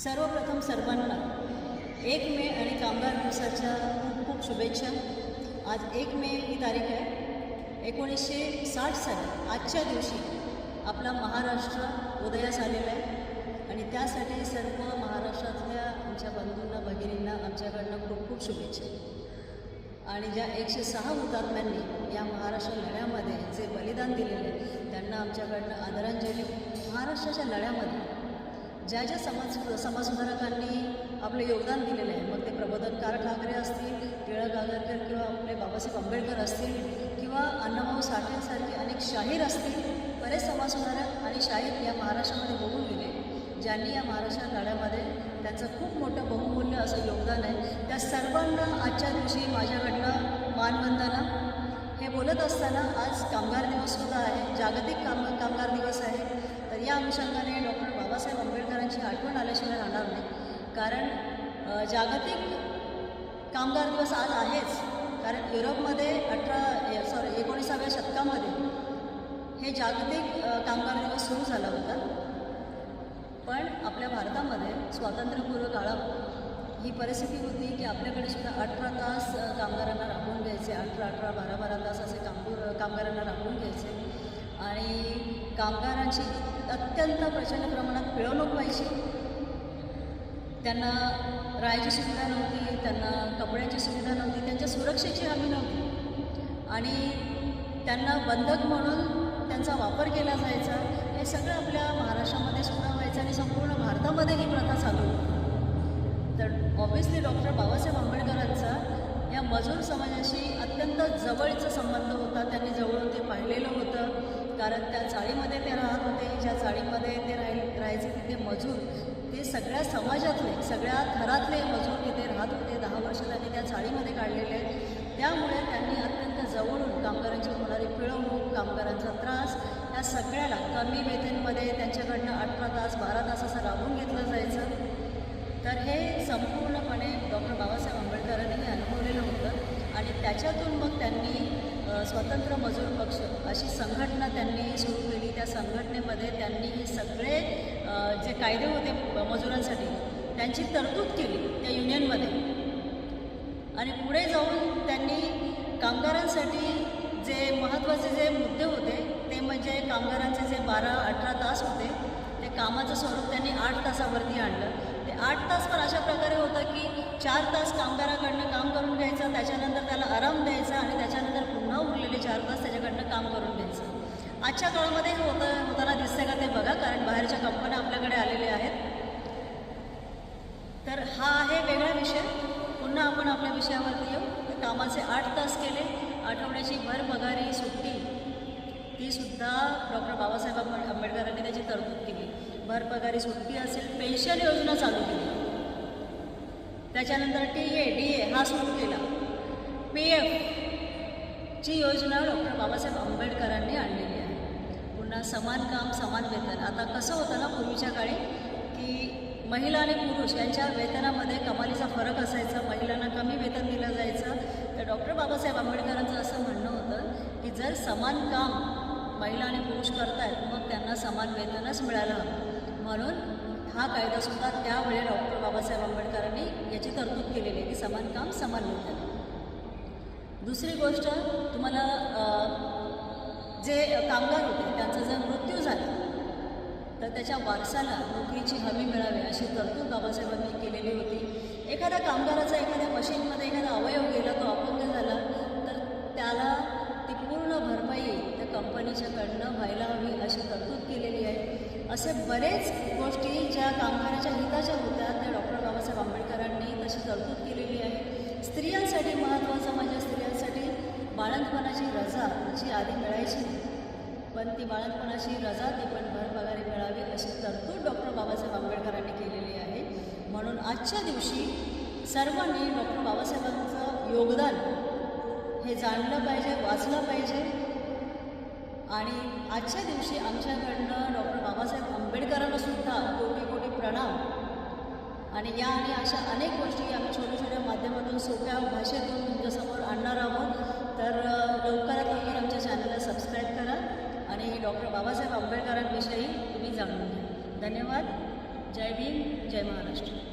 सर्वप्रथम सर्वांना एक मे आणि कामगार दिवसाच्या खूप खूप शुभेच्छा. आज एक मे ही तारीख आहे. एकोणीसशे साठ साली आजच्या दिवशी आपला महाराष्ट्र उदयास आलेला आहे. आणि त्यासाठी सर्व महाराष्ट्रातल्या आमच्या बंधूंना भगिनींना आमच्याकडनं खूप खूप शुभेच्छा. आणि ज्या एकशे सहा हुतात्म्यांनी या महाराष्ट्र लढ्यामध्ये जे बलिदान दिलेले आहे त्यांना आमच्याकडनं आदरांजली. महाराष्ट्राच्या लढ्यामध्ये ज्या ज्या समाज समाजसुधारकांनी आपलं योगदान दिलेलं आहे मग ते प्रबोधनकार ठाकरे असतील टिळक आगरकर किंवा आपले बाबासाहेब आंबेडकर असतील किंवा अण्णाभाऊ साठेंसारखे अनेक शाहीर असतील बरेच समाजसुधारक आणि शाहीर या महाराष्ट्रामध्ये होऊन गेले ज्यांनी या महाराष्ट्र लढ्यामध्ये त्यांचं खूप मोठं बहुमूल्य असं योगदान आहे. त्या सर्वांना आजच्या दिवशी माझ्याकडनं मानवंदना हे बोलत असताना आज कामगार दिवससुद्धा आहे जागतिक काम कामगार दिवस आहे. तर या अनुषंगाने डॉक्टर बाबासाहेब आंबेडकरांची आठवण आल्याशिवाय राहणार नाही. कारण जागतिक कामगार दिवस आज आहेच. कारण युरोपमध्ये अठरा सॉरी एकोणीसाव्या शतकामध्ये हे जागतिक कामगार दिवस सुरू झाला होता. पण आपल्या भारतामध्ये स्वातंत्र्यपूर्व काळात ही परिस्थिती होती की आपल्याकडे सुद्धा अठरा तास कामगारांना राबवून घ्यायचे. अठरा अठरा बारा बारा तास असे कामपूर कामगारांना राबवून घ्यायचे. आणि कामगारांची अत्यंत प्रचंड प्रमाणात पिळवणूक व्हायची. त्यांना राहायची सुविधा नव्हती त्यांना कपड्याची सुविधा नव्हती त्यांच्या सुरक्षेची हमी नव्हती. आणि त्यांना बंधक म्हणून त्यांचा वापर केला जायचा. हे सगळं आपल्या महाराष्ट्रामध्ये सुद्धा व्हायचं आणि संपूर्ण भारतामध्ये ही प्रथा चालू होती. तर ऑब्व्हियसली डॉक्टर बाबासाहेब आंबेडकरांचा या मजूर समाजाशी अत्यंत जवळचा संबंध होता त्यांनी जवळून ते पाहिलेलं होतं कारण त्या चाळीमध्ये ते राहत होते ज्या चाळीमध्ये ते राहि राहायचे तिथे मजूर ते सगळ्या समाजातले सगळ्या थरातले मजूर तिथे राहत होते दहा वर्ष त्यांनी त्या चाळीमध्ये काढलेले आहेत. त्यामुळे त्यांनी अत्यंत जवळून कामगारांची होणारी पिळवणूक कामगारांचा त्रास या सगळ्याला कमी वेतनमध्ये त्यांच्याकडनं अठरा तास बारा तास असं राबवून घेतलं जायचं. तर हे संपूर्णपणे डॉक्टर बाबासाहेब आंबेडकरांनी हे अनुभवलेलं होतं आणि त्याच्यातून मग त्यांनी स्वतंत्र मजूर पक्ष अशी संघटना त्यांनी सुरू केली. त्या संघटनेमध्ये त्यांनी हे सगळे जे कायदे होते मजुरांसाठी त्यांची तरतूद केली त्या युनियनमध्ये. आणि पुढे जाऊन त्यांनी कामगारांसाठी जे महत्त्वाचे जे मुद्दे होते ते म्हणजे कामगारांचे जे बारा अठरा तास होते ते कामाचं स्वरूप त्यांनी आठ तासावरती आणलं. ते आठ तास पण अशा प्रकारे होतं की चार तास कामगाराकडनं काम करून घ्यायचं त्याच्यानंतर त्याला आराम द्यायचा आणि त्याच्यानंतर पुन्हा उरलेले चार तास त्याच्याकडनं काम करून घ्यायचं आजच्या काळामध्ये हे होतं होताना दिसतंय का ते बघा कारण बाहेरच्या कंपन्या आपल्याकडे आलेल्या आहेत. तर हा आहे वेगळा विषय. पुन्हा आपण आपल्या विषयावरती येऊ. कामाचे आठ तास केले. आठवड्याची भर पगारी सुट्टी ती सुद्धा डॉक्टर बाबासाहेब आंबेडकरांनी त्याची तरतूद केली. भर पगारी सुट्टी असेल पेन्शन योजना चालू केली. त्याच्यानंतर टी ए डी ए हा सुरू केला. पी एफ ची योजना डॉक्टर बाबासाहेब आंबेडकरांनी आणलेली आहे. पुन्हा समान काम समान वेतन. आता कसं होतं ना पूर्वीच्या काळी की महिला आणि पुरुष यांच्या वेतनामध्ये कमालीचा फरक असायचा महिलांना कमी वेतन दिलं जायचं. तर डॉक्टर बाबासाहेब आंबेडकरांचं असं म्हणणं होतं की जर समान काम महिला आणि पुरुष करतायत मग त्यांना समान वेतनच मिळायला हवं. म्हणून हा कायदासुद्धा त्यावेळी डॉक्टर बाबासाहेब आंबेडकरांनी याची तरतूद केलेली आहे की समान काम समान वेतन. दुसरी गोष्ट तुम्हाला जे कामगार होते त्यांचा जर मृत्यू झाला तर त्याच्या वारसाला नोकरीची हमी मिळावी अशी तरतूद बाबासाहेबांनी केलेली होती. एखाद्या कामगाराचा एखाद्या मशीनमध्ये एखादा अवयव गेला तो अपंग झाला तर त्याला ती पूर्ण भरपाई त्या कंपनीच्याकडनं व्हायला हवी अशी तरतूद केलेली आहे. असे बरेच गोष्टी ज्या कामगाराच्या हिताच्या होत्या त्या डॉक्टर बाबासाहेब आंबेडकरांनी तशी तरतूद केलेली आहे. स्त्रियांसाठी महत्त्वाचं म्हणजे स्त्रियांसाठी बाळंतपणाची रजा जी आधी मिळायची पण ती बाळंतपणाची रजा ती पण भरपगारी मिळावी अशी तरतूद डॉक्टर बाबासाहेब आंबेडकरांनी केलेली आहे. म्हणून आजच्या दिवशी सर्वांनी डॉक्टर बाबासाहेबांचं योगदान हे जाणलं पाहिजे वाचलं पाहिजे. आणि आजच्या दिवशी आमच्याकडनं डॉक्टर बाबासाहेब आंबेडकरांना सुद्धा कोटी कोटी प्रणाम. आणि या आणि अशा अनेक गोष्टी आम्ही छोट्या छोट्या माध्यमातून सोप्या भाषेतून तुमच्यासमोर आणणार आहोत. तर डॉक्टर बाबासाहेब आंबेडकरांविषयी तुम्ही जाणून घ्या. धन्यवाद. जय भीम. जय महाराष्ट्र.